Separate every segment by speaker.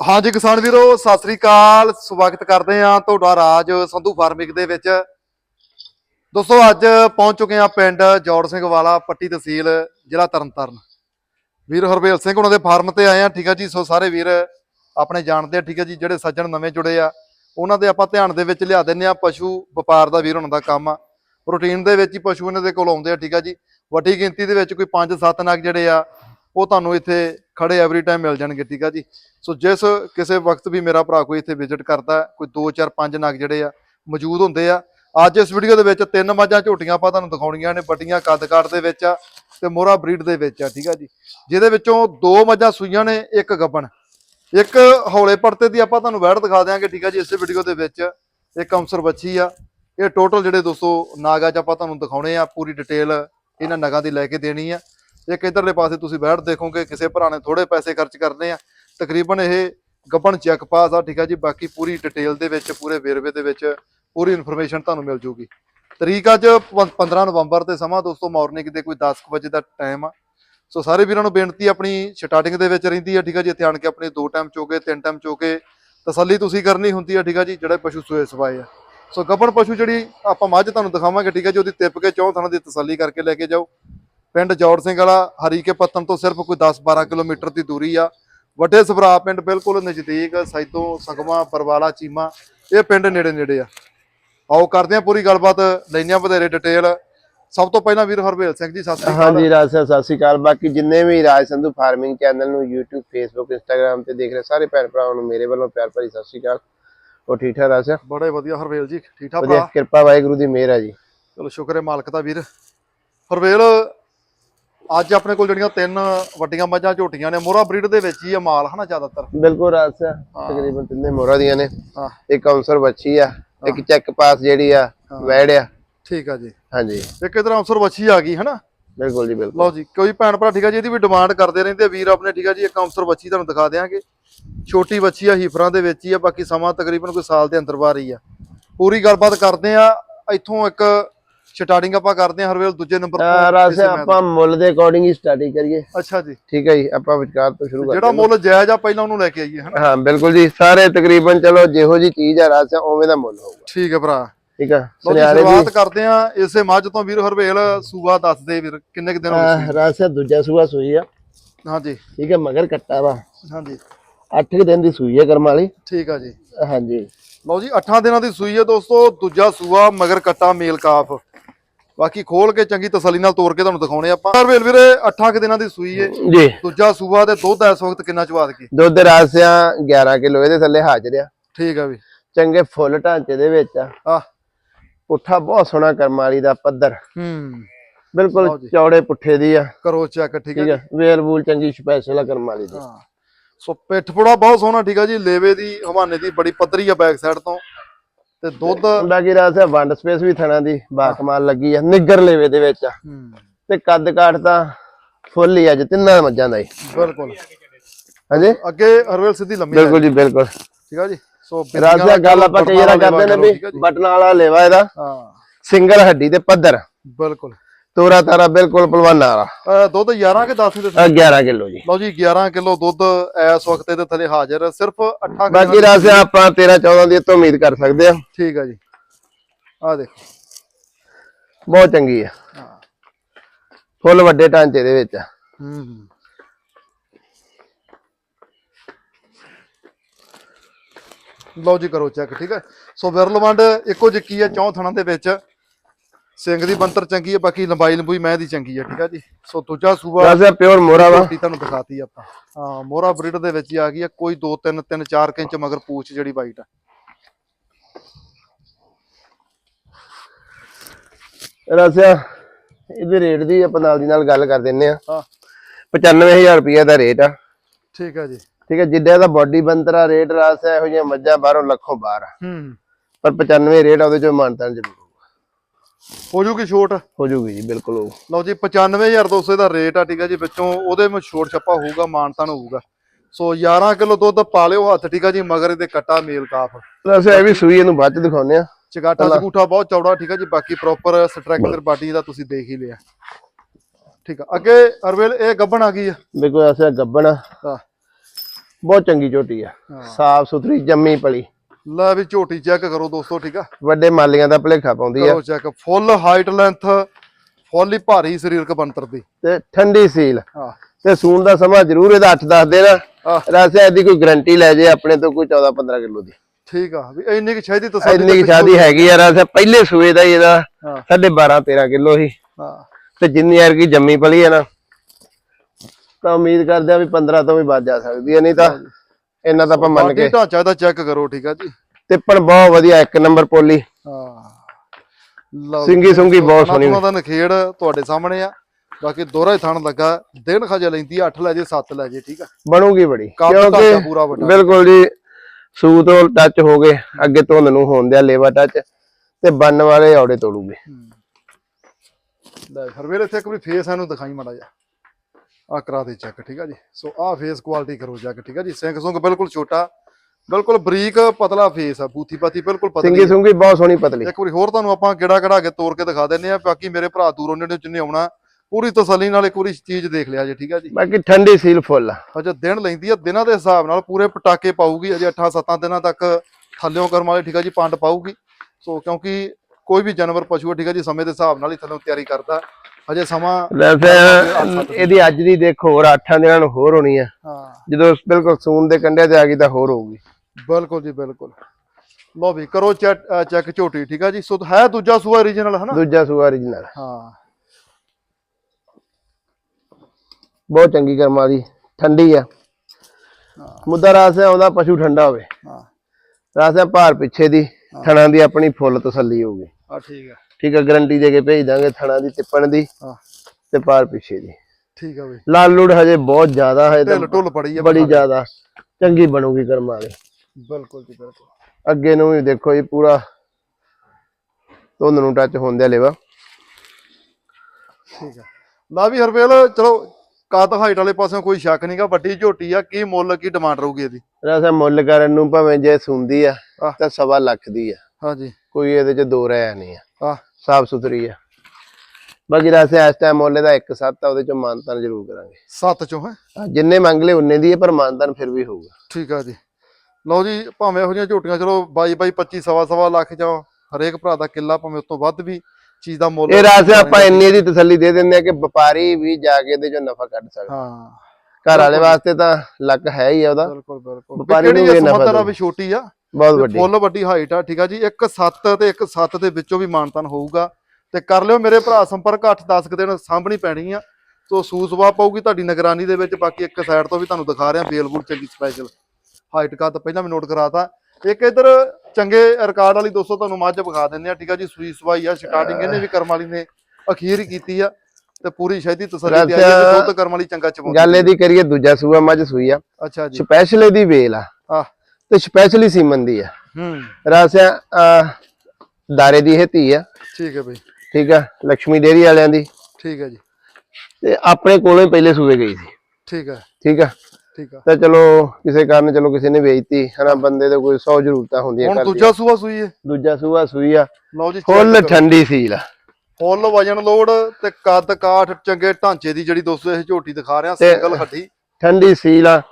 Speaker 1: ਹਾਂਜੀ ਕਿਸਾਨ ਵੀਰੋ, ਸਤਿ ਸ੍ਰੀ ਅਕਾਲ। ਸਵਾਗਤ ਕਰਦੇ ਹਾਂ ਤੁਹਾਡਾ ਰਾਜ ਸੰਧੂ ਫਾਰਮਿੰਗ ਦੇ ਵਿੱਚ। ਦੋਸਤੋ, ਅੱਜ ਪਹੁੰਚ ਚੁੱਕੇ ਹਾਂ ਪਿੰਡ ਜੋੜ ਸਿੰਘ ਵਾਲਾ, ਪੱਟੀ ਤਹਿਸੀਲ, ਜ਼ਿਲ੍ਹਾ ਤਰਨਤਾਰਨ। ਵੀਰ ਹਰਬੇਲ ਸਿੰਘ ਉਹਨਾਂ ਦੇ ਫਾਰਮ ਤੇ ਆਏ ਆ ਠੀਕ ਆ ਜੀ? ਸੋ ਸਾਰੇ ਵੀਰ ਆਪਣੇ ਜਾਣਦੇ ਆ, ਠੀਕ ਆ ਜੀ? ਜਿਹੜੇ ਸੱਜਣ ਨਵੇਂ ਜੁੜੇ ਆ, ਉਹਨਾਂ ਦੇ ਆਪਾਂ ਧਿਆਨ ਦੇ ਵਿੱਚ ਲਿਆ ਦਿੰਨੇ ਆ ਪਸ਼ੂ ਵਪਾਰ ਦਾ ਵੀਰ ਉਹਨਾਂ ਦਾ ਕੰਮ ਆ। ਰੂਟੀਨ ਦੇ ਵਿੱਚ ਹੀ ਪਸ਼ੂ ਇਹਨਾਂ ਦੇ ਕੋਲ ਆਉਂਦੇ ਆ, ਠੀਕ ਆ ਜੀ? ਵੱਡੀ ਗਿਣਤੀ ਦੇ ਵਿੱਚ ਕੋਈ 5-7 ਨਗ ਜਿਹੜੇ ਆ, ਉਹ ਤੁਹਾਨੂੰ ਇੱਥੇ ਖੜੇ ਐਵਰੀ ਟਾਈਮ ਮਿਲ ਜਾਣਗੇ, ਠੀਕ ਆ ਜੀ? ਸੋ ਜਿਸ ਕਿਸੇ ਵਕਤ ਵੀ ਮੇਰਾ ਭਰਾ ਕੋਈ ਇੱਥੇ ਵਿਜ਼ਿਟ ਕਰਦਾ, ਕੋਈ 2 4 5 ਨਗ ਜਿਹੜੇ ਆ, ਮੌਜੂਦ ਹੁੰਦੇ ਆ, ਅੱਜ ਇਸ ਵੀਡੀਓ ਦੇ ਵਿੱਚ ਤਿੰਨ ਮੱਝਾਂ ਝੋਟੀਆਂ ਆਪਾਂ ਤੁਹਾਨੂੰ ਦਿਖਾਉਣੀਆਂ ਨੇ, ਵੱਡੀਆਂ ਕੱਦ ਕਾਠ ਦੇ ਵਿੱਚ ਆ ਤੇ ਮੋਰਾ ਬਰੀਡ ਦੇ ਵਿੱਚ ਆ, ਠੀਕ ਆ ਜੀ? ਜਿਹਦੇ ਵਿੱਚੋਂ ਦੋ ਮੱਝਾਂ ਸੂਈਆਂ ਨੇ, ਇੱਕ ਗੱਬਣ। ਇੱਕ ਹੌਲੇ ਪਰਤੇ ਦੀ ਆਪਾਂ ਤੁਹਾਨੂੰ ਵੈੜ ਦਿਖਾ ਦਿਆਂਗੇ, ਠੀਕ ਆ ਜੀ, ਇਸੇ ਵੀਡੀਓ ਦੇ ਵਿੱਚ। ਇੱਕ ਅੰਸਰ ਬੱਚੀ ਆ। ਇਹ ਟੋਟਲ ਜਿਹੜੇ ਦੋਸਤੋ ਨਾਗਾ ਚ ਆਪਾਂ ਤੁਹਾਨੂੰ ਦਿਖਾਉਣੇ ਆ, ਪੂਰੀ ਡਿਟੇਲ ਇਹਨਾਂ ਨਗਾਂ ਦੀ ਲੈ ਕੇ ਦੇਣੀ ਆ। ਇੱਕ ਇਧਰਲੇ ਪਾਸੇ ਤੁਸੀਂ ਬੈਠ ਦੇਖੋਗੇ, ਕਿਸੇ ਭਰਾ ਨੇ ਥੋੜੇ ਪੈਸੇ ਖਰਚ ਕਰਨੇ ਆ। ਤਕਰੀਬਨ ਇਹ ਗੱਬਣ ਚੈੱਕ ਪਾਸ ਆ, ਠੀਕ ਆ ਜੀ। ਬਾਕੀ ਪੂਰੀ ਡਿਟੇਲ ਦੇ ਵਿੱਚ, ਪੂਰੇ ਵੇਰਵੇ ਦੇ ਵਿੱਚ ਪੂਰੀ ਇਨਫੋਰਮੇਸ਼ਨ ਤੁਹਾਨੂੰ ਮਿਲ ਜੂਗੀ। ਤਰੀਕ ਅੱਜ ਪ- 15 ਨਵੰਬਰ ਤੇ ਸਮਾਂ, ਦੋਸਤੋ ਮਾਰਨਿੰਗ ਦੇ ਕੋਈ 10 ਕੁ ਵਜੇ ਦਾ ਟਾਈਮ ਆ। ਸੋ ਸਾਰੇ ਵੀਰਾਂ ਨੂੰ ਬੇਨਤੀ, ਆਪਣੀ ਸਟਾਰਟਿੰਗ ਦੇ ਵਿੱਚ ਰਹਿੰਦੀ ਆ, ਠੀਕ ਆ ਜੀ। ਇੱਥੇ ਆਣ ਕੇ ਆਪਣੇ ਦੋ ਟਾਈਮ ਚੋਕੇ ਤਿੰਨ ਟਾਈਮ ਚੋਕੇ ਤਸੱਲੀ ਤੁਸੀਂ ਕਰਨੀ ਹੁੰਦੀ ਆ, ਠੀਕ ਆ ਜੀ, ਜਿਹੜੇ ਪਸ਼ੂ ਸੋਏ ਸਵਾਏ ਆ। ਸੋ ਗੱਬਣ ਪਸ਼ੂ ਜਿਹੜੀ ਆਪਾਂ ਮੱਝ ਤੁਹਾਨੂੰ ਦਿਖਾਵਾਂਗੇ, ਠੀਕ ਆ ਜੀ, ਉਹਦੀ ਤਿੱਪ ਕੇ ਚੌਂ ਥਾਂ ਦੀ ਤਸੱਲੀ ਕਰਕੇ ਲੈ ਕੇ ਜਾਓ। ਪਿੰਡ ਜੌੜ ਸਿੰਘ ਵਾਲਾ ਹਰੀਕੇ ਪੱਤਨ ਤੋਂ ਸਿਰਫ ਕੋਈ 10-12 ਕਿਲੋਮੀਟਰ ਦੀ ਦੂਰੀ ਆ। ਵੱਡੇ ਸਭਰਾ ਪਿੰਡ ਬਿਲਕੁਲ ਨਜ਼ਦੀਕ ਸੈਦੋਂ ਸੰਗਮਾ ਪਰਵਾਲਾ ਚੀਮਾ ਇਹ ਪਿੰਡ ਨੇੜੇ ਨੇੜੇ ਆ। ਆਓ ਕਰਦੇ ਆ ਪੂਰੀ ਗੱਲਬਾਤ ਲੈਂਦੇ ਆ ਵਧੇਰੇ ਡਿਟੇਲ। ਸਭ ਤੋਂ ਪਹਿਲਾਂ ਵੀਰ ਹਰਵੇਲ ਸਿੰਘ ਜੀ ਸਤਿ ਸ੍ਰੀ ਅਕਾਲ।
Speaker 2: ਹਾਂਜੀ ਰਾਜ ਸਾਹਿਬ ਸਤਿ ਸ਼੍ਰੀ ਅਕਾਲ। ਬਾਕੀ ਜਿੰਨੇ ਵੀ ਰਾਜ ਸੰਧੂ ਫਾਰਮਿੰਗ ਚੈਨਲ ਨੂੰ YouTube Facebook Instagram ਤੇ ਦੇਖ ਰਹੇ ਸਾਰੇ ਭੈਣ ਭਰਾਵਾਂ ਨੂੰ ਮੇਰੇ ਵੱਲੋਂ ਪਿਆਰ ਭਰੀ ਸਤਿ ਸ਼੍ਰੀ ਅਕਾਲ। ਉਹ ਠੀਕ ਠਾਕ ਰਾਜ ਸਾਹਿਬ?
Speaker 1: ਬੜੇ ਵਧੀਆ ਹਰਵੇਲ ਜੀ ਠੀਕ ਠਾਕ
Speaker 2: ਵਧੀਆ ਕਿਰਪਾ ਵਾਹਿਗੁਰੂ ਦੀ ਮਿਹਰ ਹੈ ਜੀ।
Speaker 1: ਚਲੋ ਸ਼ੁਕਰ ਹੈ ਮਾਲਕ ਦਾ ਵੀਰ। ਹਰਵੇਲ ਅੱਜ ਆਪਣੇ ਕੋਲ ਜਿਹੜੀਆਂ ਤਿੰਨ ਵੱਡੀਆਂ ਮੱਝਾਂ ਝੋਟੀਆਂ ਨੇ ਮੋਰਾ ਬਰੀਡ ਦੇ ਵਿੱਚ ਹੀ ਆ ਮਾਲ ਹਨਾ ਜ਼ਿਆਦਾਤਰ?
Speaker 2: ਬਿਲਕੁਲ ਰਾਜ ਸਾਹਿਬ ਤਕਰੀਬਨ ਤਿੰਨੇ ਮੋਹਰਾਂ ਦੀਆਂ ਨੇ।
Speaker 1: ਹਾਂ।
Speaker 2: ਇੱਕ ਔਂਸਰ ਬੱਚੀ ਆ ਇੱਕ ਚੈੱਕ ਪਾਸ ਜਿਹੜੀ ਆ ਵੈੜ ਆ।
Speaker 1: ਠੀਕ ਆ ਜੀ।
Speaker 2: ਹਾਂਜੀ।
Speaker 1: ਇੱਕ ਇਧਰ ਅਫਸਰ ਬੱਚੀ ਆ ਗਈ ਹਨਾ?
Speaker 2: ਬਿਲਕੁਲ ਜੀ ਬਿਲਕੁਲ।
Speaker 1: ਲਓ ਜੀ ਕੋਈ ਭੈਣ ਭਰਾ ਠੀਕ ਆ ਜੀ ਇਹਦੀ ਵੀ ਡਿਮਾਂਡ ਕਰਦੇ ਰਹਿੰਦੇ ਆ। ਵੀਰ ਆਪਣੇ ਠੀਕ ਆ ਜੀ ਇੱਕ ਅਫਸਰ ਬੱਚੀ ਤੁਹਾਨੂੰ ਦਿਖਾ ਦਿਆਂਗੇ। ਛੋਟੀ ਬੱਚੀ ਆ ਹੀਫਰਾਂ ਦੇ ਵਿੱਚ ਹੀ ਆ ਬਾਕੀ ਸਮਾਂ ਤਕਰੀਬਨ ਕੋਈ ਸਾਲ ਦੇ ਅੰਦਰ ਬਾਹਰ ਹੀ ਆ। ਪੂਰੀ ਗੱਲਬਾਤ ਕਰਦੇ ਆ ਇੱਥੋਂ ਇੱਕ ਸਟਾਰਟਿੰਗ ਆਪਾਂ ਕਰਦੇ ਆ ਹਰਵੇਲ ਦੂਜੇ ਨੰਬਰ
Speaker 2: ਸਾਹਿਬ ਆਪਾਂ ਮੁੱਲ ਦੇ ਅਕੋਰਡਿੰਗ ਹੀ ਸਟਾਰਟਿੰਗ ਕਰੀਏ।
Speaker 1: ਅੱਛਾ ਜੀ।
Speaker 2: ਠੀਕ ਹੈ ਜੀ ਆਪਾਂ ਵਿਚਕਾਰ ਤੋਂ ਸ਼ੁਰੂ
Speaker 1: ਜਿਹੜਾ
Speaker 2: ਕਰਦੇ
Speaker 1: ਮੁੱਲ ਜਾਇਜ਼ ਆ ਪਹਿਲਾਂ ਉਹਨੂੰ ਲੈ ਕੇ ਆਈਏ ਹਨਾ?
Speaker 2: ਹਾਂ ਬਿਲਕੁਲ ਜੀ ਸਾਰੇ ਤਕਰੀਬਨ ਚਲੋ ਜਿਹੋ ਜੀ ਚੀਜ਼ ਆ ਸਾਹਿਬ ਉਵੇਂ ਦਾ ਮੁੱਲ ਹੋਊਗਾ।
Speaker 1: ਠੀਕ ਹੈ ਭਰਾ।
Speaker 2: ਠੀਕ ਆ ਸੁਨਿਆਰੇ ਦੀ
Speaker 1: ਸ਼ੁਰੂਆਤ ਕਰਦੇ ਆ ਇਸੇ ਮੱਝ ਤੋਂ ਵੀਰ ਹਰਵੇਲ ਸੂਆ ਦੱਸ ਦੇ ਵੀਰ ਕਿੰਨੇ ਕੁ ਦਿਨ ਹੋ ਗਏ
Speaker 2: ਸਾਹਿਬ ਦੂਜਾ ਸੂਆ ਸੂਈ ਆ?
Speaker 1: ਹਾਂਜੀ।
Speaker 2: ਠੀਕ ਹੈ ਮਗਰ ਕੱਟਾ ਵਾ।
Speaker 1: ਹਾਂਜੀ।
Speaker 2: 8 ਦਿਨ ਦੀ ਸੂਈ ਹੈ ਕਰਮ ਵਾਲੀ।
Speaker 1: ਠੀਕ ਆ ਜੀ।
Speaker 2: ਹਾਂਜੀ।
Speaker 1: ਲਓ ਜੀ 8 ਦਿਨਾਂ ਦੀ ਸੂਈ ਹੈ ਦੋਸਤੋ ਦੂਜਾ ਸੂਆ ਮਗਰ ਕੱਟਾ ਮੇਲ ਕਾਫ। ਬਾਕੀ ਖੋਲ ਕੇ ਚੰਗੀ ਤਸੱਲੀ ਨਾਲ ਤੋੜ ਕੇ ਤੁਹਾਨੂੰ ਦਿਖਾਉਣੇ ਆਪਾਂ। ਹਰਵੇਲ ਵੀਰੇ 8 ਕੁ ਦਿਨਾਂ ਦੀ ਸੂਈ ਹੈ
Speaker 2: ਜੀ।
Speaker 1: ਦੂਜਾ ਸੂਆ ਤੇ ਦੁੱਧ ਇਸ ਵਕਤ ਕਿੰਨਾ ਚਵਾਦ ਕੀ
Speaker 2: ਦੁੱਧ ਰਾਸਿਆ 11 ਕਿਲੋ ਇਹਦੇ ਥੱਲੇ ਹਾਜ਼ਰ ਆ।
Speaker 1: ਠੀਕ ਆ ਵੀ।
Speaker 2: ਚੰਗੇ ਫੁੱਲ ਢਾਂਚੇ ਦੇ ਵਿੱਚ ਆ।
Speaker 1: ਆ
Speaker 2: ਪੁੱਠਾ ਬਹੁਤ ਸੋਹਣਾ ਕਰਮ ਵਾਲੀ ਦਾ ਪੱਧਰ।
Speaker 1: ਹੂੰ।
Speaker 2: ਬਿਲਕੁਲ। ਚੌੜੇ ਪੁੱਠੇ ਦੀ ਆ।
Speaker 1: ਕਰੋ ਚੈੱਕ ਠੀਕ ਹੈ
Speaker 2: ਆ। ਵੇਲ ਬੂਲ ਚੰਗੀ ਸਪੈਸ਼ਲ ਆ ਕਰਮ ਵਾਲੀ ਦੀ।
Speaker 1: ਹਾਂ। ਸੋ ਪਿੱਠ ਪੁੜਾ ਬਹੁਤ ਸੋਹਣਾ ਠੀਕ ਆ ਜੀ। ਲੇਵੇ ਦੀ ਹਵਾਨੇ ਦੀ ਬੜੀ ਪੱਧਰੀ ਆ ਬੈਕ ਸਾਈਡ ਤੋਂ। ਤੇ ਦੁੱਧ
Speaker 2: ਬਾਕੀ ਰਾਸਿਆ ਵੰਡ ਸਪੇਸ ਵੀ ਥਣਾ ਦੀ ਬਾ ਕਮਾਲ ਲੱਗੀ ਆ ਨਿੱਗਰ ਲੇਵੇ ਦੇ ਵਿੱਚ
Speaker 1: ਹੂੰ।
Speaker 2: ਤੇ ਕੱਦ ਕਾਠ ਤਾਂ ਫੁੱਲ ਹੀ ਅੱਜ ਤਿੰਨਾਂ ਮੱਝਾਂ ਦਾ ਹੀ।
Speaker 1: ਬਿਲਕੁਲ।
Speaker 2: ਹਾਂਜੀ?
Speaker 1: ਅੱਗੇ ਹਰਵੇਲ ਸਿੱਧੀ ਲੰਮੀ
Speaker 2: ਬਿਲਕੁਲ ਜੀ ਬਿਲਕੁਲ।
Speaker 1: ਠੀਕ ਆ ਜੀ? ਸੋ ਵਾਲਾ
Speaker 2: ਗੱਲ ਆਪਾਂ ਕਈ ਵਾਰ ਕਰਦੇ ਨੇ ਵੀ। ਬਟਨ ਵਾਲਾ ਲੇਵਾ ਇਹਦਾ।
Speaker 1: ਹਾਂ।
Speaker 2: ਸਿੰਗਲ ਹੱਡੀ ਤੇ ਪੱਧਰ।
Speaker 1: ਬਿਲਕੁਲ।
Speaker 2: ਤੋਰਾ ਤਾਰਾ ਬਿਲਕੁਲ ਪਹਿਲਵਾਨਾਂ ਵਾਲਾ।
Speaker 1: ਅਹ ਦੁੱਧ 11 ਕਿ 10 ਦੇ
Speaker 2: ਆਹ 11 ਕਿਲੋ ਜੀ।
Speaker 1: ਲਓ ਜੀ 11 ਕਿਲੋ ਦੁੱਧ ਇਸ ਵਕਤ ਇਹਦੇ ਥੱਲੇ ਹਾਜ਼ਰ ਸਿਰਫ 8
Speaker 2: ਬਾਕੀ ਰਾਸਿਆ ਆਪਾਂ 13 14 ਦੀ ਤੋਂ ਉਮੀਦ ਕਰ ਸਕਦੇ ਆ
Speaker 1: ਠੀਕ ਆ ਜੀ। ਆ ਦੇਖੋ।
Speaker 2: ਬਹੁਤ ਚੰਗੀ ਆ।
Speaker 1: ਹਾਂ।
Speaker 2: ਫੁੱਲ ਵੱਡੇ ਢਾਂਚੇ ਦੇ ਵਿੱਚ ਆ।
Speaker 1: ਹੂੰ ਹੂੰ। ਲਓ ਜੀ ਕਰੋ ਚੈੱਕ ਠੀਕ ਹੈ ਸੋ ਵਿਰਲਵੰਡ ਇੱਕੋ ਜਿੱਕੀ ਹੈ ਚੌਂ ਥਣਾਂ ਦੇ ਵਿੱਚ। ਸਿੰਘ ਦੀ ਬੰਤਰ ਚੰਗੀ ਹੈ ਬਾਕੀ ਲੰਬਾਈ ਲੰਬੂਈ ਮੈਂ ਦੀ ਚੰਗੀ ਹੈ ਠੀਕ ਹੈ ਜੀ? ਸੋ ਦੂਜਾ ਸੂਬਾ
Speaker 2: ਰਾਸਿਆ ਪਿਓਰ ਮੋਰਾ ਵਾ।
Speaker 1: ਰੋਟੀ ਤੁਹਾਨੂੰ ਦਿਖਾਤੀ ਆਪਾਂ। ਹਾਂ ਮੋਰਾ ਬਰੀਡ ਦੇ ਵਿੱਚ ਹੀ ਆ ਗਈ ਹੈ ਕੋਈ 2 3 3 4 ਇੰਚ ਮਗਰ ਪੂਛ ਜਿਹੜੀ ਵਾਈਟ ਆ।
Speaker 2: ਰਾਸਿਆ ਇਹਦੇ ਰੇਟ ਦੀ ਆਪਾਂ ਨਾਲ ਦੀ ਨਾਲ ਗੱਲ ਕਰ ਦਿੰਨੇ ਆ।
Speaker 1: ਹਾਂ।
Speaker 2: 95000 ਰੁਪਏ ਦਾ ਰੇਟ ਆ।
Speaker 1: ਠੀਕ ਹੈ ਜੀ।
Speaker 2: ਠੀਕ ਹੈ ਜਿੱਡਾ ਦਾ ਬਾਡੀ ਬੰਤਰਾ ਰੇਟ ਰਾਸਿਆ ਇਹੋ ਜਿਹੀਆਂ ਮੱਝਾਂ ਬਾਹਰੋਂ ਲੱਖੋਂ ਬਾਹਰ ਆ।
Speaker 1: ਹੂੰ।
Speaker 2: ਪਰ 95 ਰੇਟ ਆ ਉਹਦੇ ਚੋਂ ਮਾਨਤਾਨ ਜ਼ਰੂਰ।
Speaker 1: ਹੋ ਜੂਗੀ ਛੋਟ?
Speaker 2: ਹੋ ਜੂਗੀ ਜੀ ਬਿਲਕੁਲ ਉਹ
Speaker 1: ਲਓ ਜੀ 95200 ਦਾ ਰੇਟ ਆ ਠੀਕ ਹੈ ਜੀ ਵਿੱਚੋਂ ਉਹਦੇ ਵਿੱਚ ਛੋਟ ਛੱਪਾ ਹੋਊਗਾ ਮਾਨਤਾਨ ਹੋਊਗਾ। ਸੋ 11 ਕਿਲੋ ਦੁੱਧ ਪਾ ਲਿਓ ਹੱਥ ਠੀਕ ਆ ਜੀ ਮਗਰ ਇਹਦੇ ਕੱਟਾ ਮੇਲ ਕਾਫ।
Speaker 2: ਰਾਸਿਆ ਇਹ ਵੀ ਸੂਈ ਇਹਨੂੰ ਬਾਅਦ ਚ ਦਿਖਾਉਨੇ ਆ
Speaker 1: ਚਗਾਟਾ ਚਗੂਠਾ ਬਹੁਤ ਚੌੜਾ ਠੀਕ ਆ ਜੀ ਬਾਕੀ ਪ੍ਰੋਪਰ ਸਟਰਕਚਰ ਬਾਡੀ ਦਾ ਤੁਸੀਂ ਦੇਖ ਹੀ ਲਿਆ। ਠੀਕ ਆ ਅੱਗੇ ਅਰਵੇਲ ਇਹ ਗੱਬਣ ਆ ਗਈ ਆ?
Speaker 2: ਬਿਲਕੁਲ ਰਾਸਿਆ ਗੱਬਣ ਆ। ਬਹੁਤ ਚੰਗੀ ਝੋਟੀ ਆ। ਸਾਫ਼ ਸੁਥਰੀ ਜੰਮੀ ਪਲੀ।
Speaker 1: ਲੈ ਵੀ ਝੋਟੀ ਚੈੱਕ ਕਰੋ ਦੋਸਤੋ ਠੀਕ ਆ?
Speaker 2: ਵੱਡੇ ਮਾਲੀਆਂ ਦਾ ਭਲੇਖਾ ਪਾਉਂਦੀ ਆ।
Speaker 1: ਕਰੋ check full height length full ਹੀ ਭਾਰੀ ਸਰੀਰਕ ਬਣਤਰ ਦੀ।
Speaker 2: ਤੇ ਠੰਡੀ ਸੀਲ।
Speaker 1: ਹਾਂ।
Speaker 2: ਤੇ ਸੂਣ ਦਾ ਸਮਾਂ ਜ਼ਰੂਰ ਇਹਦਾ 8-10 ਦਿਨ। ਰਾਸੇ ਇਹਦੀ ਕੋਈ ਗਰੰਟੀ ਲੈ ਜੇ ਆਪਣੇ ਤੋਂ ਕੋਈ 14-15 ਕਿਲੋ ਦੀ।
Speaker 1: ਠੀਕ ਆ ਵੀ ਇੰਨੀ ਕਿ ਛੇਦੀ ਤਸੱਲੀ
Speaker 2: ਇੰਨੀ ਕੁ ਸ਼ਾਦੀ ਹੈਗੀ ਆ ਰਾਸੇ ਪਹਿਲੇ ਸੂਏ ਦਾ ਹੀ ਇਹਦਾ
Speaker 1: ਹਾਂ।
Speaker 2: ਸਾਢੇ 12-13 ਕਿਲੋ ਸੀ।
Speaker 1: ਹਾਂ।
Speaker 2: ਤੇ ਜਿੰਨੀ ਯਾਰ ਕੀ ਜੰਮੀ ਪਲੀ ਹੈ ਨਾ ਤਾਂ ਉਮੀਦ ਕਰਦੇ ਆ ਵੀ 15 ਤੋਂ ਵੀ ਵੱਧ ਜਾ ਸਕਦੀ ਹੈ ਨਹੀਂ ਤਾਂ ਇਹਨਾਂ ਤਾਂ ਆਪਾਂ ਮੰਨ ਕੇ।
Speaker 1: ਢਾਂਚਾ ਦਾ ਚੈੱਕ ਕਰੋ ਠੀਕ ਆ ਜੀ।
Speaker 2: ਤਿੱਪਣ ਬਹੁਤ ਵਧੀਆ ਇੱਕ ਨੰਬਰ ਪੋਲੀ।
Speaker 1: ਹਾਂ।
Speaker 2: ਸਿੰਗੀ ਸੁੰਗੀ ਬਹੁਤ ਸੋਹਣੀ
Speaker 1: ਉਹਨਾਂ ਦਾ ਨਖੇੜ ਤੁਹਾਡੇ ਸਾਹਮਣੇ ਆ। ਬਾਕੀ ਦੋਹਰਾ ਹੀ ਥਣ ਲੱਗਾ। ਦਿਨ ਖਜਾ ਲੈਂਦੀ 8 ਲੈ ਜੇ 7 ਲੈ ਜੇ ਠੀਕ ਆ।
Speaker 2: ਬਣੂਗੀ ਬੜੀ। ਕਿਉਂਕਿ ਬਿਲਕੁਲ ਜੀ ਸੂ ਤੋਂ ਟੱਚ ਹੋ ਗਏ ਅੱਗੇ ਧੁੰਦ ਨੂੰ ਹੋਣ ਦਿਆ ਲੇਵਾ ਟੱਚ ਤੇ ਬੰਨ ਵਾਲੇ ਔੜੇ ਤੋੜੂਗੇ।
Speaker 1: ਲੈ ਹਰਵੇਲ ਇੱਥੇ ਇੱਕ ਵਾਰੀ ਫੇਸ ਇਹਨੂੰ ਦਿਖਾਈ ਮਾੜਾ ਜਾ ਆ ਕਰਾ ਦੇ ਚੈੱਕ ਠੀਕ ਆ ਜੀ। ਸੋ ਆ ਫੇਸ ਕੁਆਲਿਟੀ ਕਰੋ ਚੈੱਕ ਠੀਕ ਆ ਜੀ। ਸਿੰਘ ਸੁੰਗ ਬਿਲਕੁਲ ਛੋਟਾ ਬਿਲਕੁਲ ਬਰੀਕ ਪਤਲਾ ਫੇਸ ਆ ਬੂਥੀ ਪਾਤੀ ਬਿਲਕੁਲ ਪਤਲੀ
Speaker 2: ਸਿੰਗੀ ਸੁੰਗੀ ਬਹੁਤ ਸੋਹਣੀ ਪਤਲੀ।
Speaker 1: ਇੱਕ ਵਾਰੀ ਹੋਰ ਤੁਹਾਨੂੰ ਆਪਾਂ ਕਿਹੜਾ ਕਿਹੜਾ ਕੇ ਤੋੜ ਕੇ ਦਿਖਾ ਦਿੰਨੇ ਆ ਬਾਕੀ ਮੇਰੇ ਭਰਾ ਦੂਰੋਂ ਨੇੜੇ ਜਿੰਨੇ ਆਉਣਾ ਪੂਰੀ ਤਸੱਲੀ ਨਾਲ ਇੱਕ ਵਾਰੀ ਚੀਜ਼ ਦੇਖ ਲਿਆ ਜੀ ਠੀਕ ਆ ਜੀ।
Speaker 2: ਬਾਕੀ ਠੰਡੀ ਸੀਲ ਫੁੱਲ ਆ।
Speaker 1: ਅਜੇ ਦਿਨ ਲੈਂਦੀ ਆ ਦਿਨਾਂ ਦੇ ਹਿਸਾਬ ਨਾਲ ਪੂਰੇ ਪਟਾਕੇ ਪਾਊਗੀ ਅਜੇ 8-7 ਦਿਨਾਂ ਤੱਕ ਥੱਲਿਓਂ ਕਰਮ ਵਾਲੀ ਠੀਕ ਆ ਜੀ ਪੰਡ ਪਾਊਗੀ। ਸੋ ਕਿਉਂਕਿ ਕੋਈ ਵੀ ਜਾਨਵਰ ਪਸ਼ੂ ਆ ਠੀਕ ਆ ਜੀ ਸਮੇਂ ਦੇ ਹਿਸਾਬ ਨਾਲ ਹੀ ਥੱਲੋਂ ਤਿਆਰੀ ਕਰਦਾ। ਅਜੇ ਸਮਾਂ
Speaker 2: ਲੈ ਫਿਰ ਇਹਦੀ ਅੱਜ ਦੀ ਦੇਖੋ ਹੋਰ 8 ਦਿਨਾਂ ਨੂੰ ਹੋਰ ਹੋਣੀ ਆ।
Speaker 1: ਹਾਂ।
Speaker 2: ਜਦੋਂ ਬਿਲਕੁਲ ਸੂਨ ਦੇ ਕੰਢੇ ਤੇ ਆ ਗਈ ਤਾਂ ਹੋਰ ਹੋਊਗੀ।
Speaker 1: ਬਿਲਕੁਲ ਜੀ ਬਿਲਕੁਲ। ਲੋ ਵੀ ਕਰੋ ਚੈੱਕ ਝੋਟੀ ਠੀਕ ਆ ਜੀ? ਸੋ ਹੈ ਦੂਜਾ ਸੂਆ ਓਰੀਜਨਲ ਹਨਾ?
Speaker 2: ਦੂਜਾ ਸੂਆ origignal
Speaker 1: ਹਾਂ।
Speaker 2: ਬਹੁਤ ਚੰਗੀ ਕਰਮਾਂ ਦੀ ਠੰਡੀ ਆ। ਮੁੱਦਾ ਰਾਸ ਆਉਂਦਾ ਪਸ਼ੂ ਠੰਡਾ ਹੋਵੇ।
Speaker 1: ਹਾਂ।
Speaker 2: ਰਾਸ ਭਾਰ ਪਿੱਛੇ ਦੀ। ਥਣਾਂ ਦੀ ਆਪਣੀ ਫੁੱਲ ਤਸੱਲੀ ਹੋਊਗੀ।
Speaker 1: ਆ ਠੀਕ ਆ।
Speaker 2: ਠੀਕ ਆ ਗਰੰਟੀ ਦੇ ਕੇ ਭੇਜ ਦਾਂਗੇ ਥਣਾਂ ਦੀ ਟਿੱਪਣ ਦੀ
Speaker 1: ਹਾਂ।
Speaker 2: ਤੇ ਭਾਰ ਪਿੱਛੇ ਦੀ।
Speaker 1: ਠੀਕ ਆ ਬਈ।
Speaker 2: ਲਾਲ ਲੂੜ ਹਜੇ ਬਹੁਤ ਜ਼ਿਆਦਾ ਹੈ
Speaker 1: ਢਿੱਲ ਢੁੱਲ ਪੜੀ ਆ
Speaker 2: ਬੜੀ ਜ਼ਿਆਦਾ। ਚੰਗੀ ਬਣੂਗੀ ਕਰਮਾਂ ਵਾਲੀ।
Speaker 1: ਬਿਲਕੁਲ ਜੀ ਬਿਲਕੁਲ।
Speaker 2: ਅੱਗੇ ਨੂੰ ਵੀ ਦੇਖੋ ਜੀ ਪੂਰਾ ਧੁੰਦ ਨੂੰ ਟੱਚ ਹੁੰਦਿਆ ਲੇਵਾ।
Speaker 1: ਠੀਕ ਆ। ਲਾ ਵੀ ਹਰਵੇਲ ਚਲੋ ਕੱਦ ਹਾਈਟ ਵਾਲੇ ਪਾਸਿਓਂ ਕੋਈ ਸ਼ੱਕ ਨਹੀਂਗਾ ਵੱਡੀ ਝੋਟੀ ਆ ਕੀ ਮੁੱਲ ਕੀ ਡਿਮਾਂਡ ਰਹੂਗੀ ਇਹਦੀ।
Speaker 2: ਰਾਸਾ ਮੁੱਲ ਕਰਨ ਨੂੰ ਭਾਵੇਂ ਜੇ ਸੁੰਦੀ ਆ
Speaker 1: ਆਹ।
Speaker 2: ਤਾਂ ਸਵਾ ਲੱਖ ਦੀ ਆ।
Speaker 1: ਹਾਂਜੀ।
Speaker 2: ਕੋਈ ਇਹਦੇ ਚ ਦੋ ਰਹਿ ਨਹੀਂ ਆ।
Speaker 1: ਆ
Speaker 2: ਸਾਫ਼ ਸੁਥਰੀ ਆ। ਬਾਕੀ ਰਾਸੇ ਇਸ ਟਾਈਮ ਮੁੱਲ ਦਾ 1.7 ਆ ਉਹਦੇ ਚ ਮਾਨਤਨ ਜ਼ਰੂਰ ਕਰਾਂਗੇ।
Speaker 1: ਸੱਤ ਚੋਂ ਹੈ?
Speaker 2: ਹਾਂ, ਜਿੰਨੇ ਮੰਗ ਲਏ ਉਨੇ ਦੀ ਹੈ ਪਰ ਮਾਨਤਨ ਫਿਰ ਵੀ ਹੋਊਗਾ।
Speaker 1: ਠੀਕ ਆ ਜੀ। ਲਓ ਜੀ ਭਾਵੇਂ ਇਹੋ ਜਿਹੀਆਂ ਝੋਟੀਆਂ ਚਲੋ 22 22 25 ਸਵਾ ਸਵਾ ਲੱਖ ਜਾਂ ਹਰੇਕ ਭਰਾ ਦਾ ਕਿੱਲਾ ਭਾਵੇਂ ਉਸ ਤੋਂ ਵੱਧ ਵੀ ਚੀਜ਼ ਦਾ ਮੁੱਲ
Speaker 2: ਇਹ ਰਾਸੇ ਆਪਾਂ ਇੰਨੀ ਦੀ ਤਸੱਲੀ ਦੇ ਦਿੰਦੇ ਆ ਕਿ ਵਪਾਰੀ ਵੀ ਜਾ ਕੇ ਇਹਦੇ ਚੋਂ ਨਫਾ ਕੱਢ ਸਕਦਾ।
Speaker 1: ਹਾਂ।
Speaker 2: ਘਰ ਵਾਲੇ ਵਾਸਤੇ ਤਾਂ ਲੱਕ ਹੈ ਹੀ ਆ ਉਹਦਾ।
Speaker 1: ਬਿਲਕੁਲ ਬਿਲਕੁਲ।
Speaker 2: ਵਪਾਰੀ ਨੂੰ ਵੀ ਨਫ਼ਾ ਦਿਓ।
Speaker 1: ਵੀ ਛੋਟੀ ਆ।
Speaker 2: ਬਹੁਤ ਵੱਡੀ।
Speaker 1: ਫੁੱਲ ਵੱਡੀ ਹਾਈਟ ਆ ਠੀਕ ਆ ਜੀ। ਇੱਕ 7 ਤੇ ਇੱਕ 7 ਦੇ ਵਿੱਚੋਂ ਵੀ ਮਾਨਤਨ ਹੋਊਗਾ। ਤੇ ਕਰ ਲਿਓ ਮੇਰੇ ਭਰਾ ਸੰਪਰਕ 8-10 ਦਿਨ ਸਾਂਭਣੀ ਪੈਣੀ ਆ। ਸੋ ਸੂਸਵਾ ਪਾਊਗੀ ਤੁਹਾਡੀ ਨਿਗਰਾਨੀ ਦੇ ਵਿੱਚ। ਬਾਕੀ ਇੱਕ ਸਾਈਡ ਤੋਂ ਵੀ ਤੁਹਾਨੂੰ ਦਿਖਾ ਰਿਹਾ ਬੇਲਬੁਲ ਚੰਗੀ ਸਪੈਸ਼ਲ ਹਾਈਟ ਕਾ ਤਾਂ ਪਹਿਲਾਂ ਵੀ ਨੋਟ ਕਰਾਤਾ। ਇੱਕ ਇਧਰ ਚੰਗੇ ਰਿਕਾਰਡ ਵਾਲੀ ਦੋਸਤੋ ਤੁਹਾਨੂੰ ਮੱਝ ਵਿਖਾ ਦਿੰਦੇ ਆ ਠੀਕ ਆ ਜੀ। ਸੂਈ ਸਵਾਈ ਆ ਸਟਾਰਟਿੰਗ ਇਹਨੇ ਵੀ ਕਰਮ ਵਾਲੀ ਨੇ ਅਖੀਰ ਕੀਤੀ ਆ। ਤੇ ਪੂਰੀ ਸ਼ਾਇਦੀ ਤਸੱਲੀ ਤੇ ਆਈ ਆ ਕਿ ਦੁੱਧ ਕਰਮ ਵਾਲੀ ਚੰਗਾ ਚਵਾਉਂਦੀ
Speaker 2: ਗੱਲ ਇਹਦੀ ਕਰੀਏ ਦੂਜਾ ਸੂਆ ਮੱਝ ਸੂਈ ਆ।
Speaker 1: ਅੱਛਾ ਜੀ।
Speaker 2: ਸਪੈਸ਼ਲ ਇਹਦੀ ਵੇਲ ਆ।
Speaker 1: ਆ
Speaker 2: ਤੇ ਸਪੈਸ਼ਲੀ ਸੀਮਨ ਦੀ ਆ।
Speaker 1: ਹੂੰ।
Speaker 2: ਰਾਸਿਆ ਦਾਰੇ ਦੀ ਇਹ ਧੀ ਆ।
Speaker 1: ਠੀਕ ਹੈ ਬਈ।
Speaker 2: ਠੀਕ ਆ ਲక్ష్ਮੀ ਡੇਰੀ ਵਾਲਿਆਂ ਦੀ।
Speaker 1: ਠੀਕ ਹੈ ਜੀ।
Speaker 2: ਤੇ ਆਪਣੇ ਕੋਲੋਂ ਹੀ ਪਹਿਲੇ ਸੂਏ ਗਈ ਸੀ।
Speaker 1: ਠੀਕ ਹੈ।
Speaker 2: ਠੀਕ ਆ?
Speaker 1: ਠੀਕ ਆ।
Speaker 2: ਤਾਂ ਚਲੋ ਕਿਸੇ ਕਾਰਨ ਚਲੋ ਕਿਸੇ ਨੇ ਵੇਚਤੀ ਹਨਾ ਬੰਦੇ ਦੇ ਕੋਈ 100 ਜ਼ਰੂਰਤਾਂ ਹੁੰਦੀਆਂ
Speaker 1: ਹੁਣ। ਦੂਜਾ ਸੂਆ ਸੂਈ ਹੈ।
Speaker 2: ਦੂਜਾ ਸੂਆ ਸੂਈ ਆ।
Speaker 1: ਲਓ ਜੀ
Speaker 2: ਫੁੱਲ ਠੰਡੀ ਸੀਲ ਆ।
Speaker 1: ਫੁੱਲ ਵਜਨ ਲੋਡ ਤੇ ਕੱਦ ਕਾਠ ਚੰਗੇ ਢਾਂਚੇ ਦੀ ਜਿਹੜੀ ਦੋਸਤੋ ਇਹ ਝੋਟੀ ਦਿਖਾ ਰਿਹਾ ਸਿੰਗਲ ਹੱਡੀ।
Speaker 2: ਠੰਡੀ ਸੀਲ ਆ।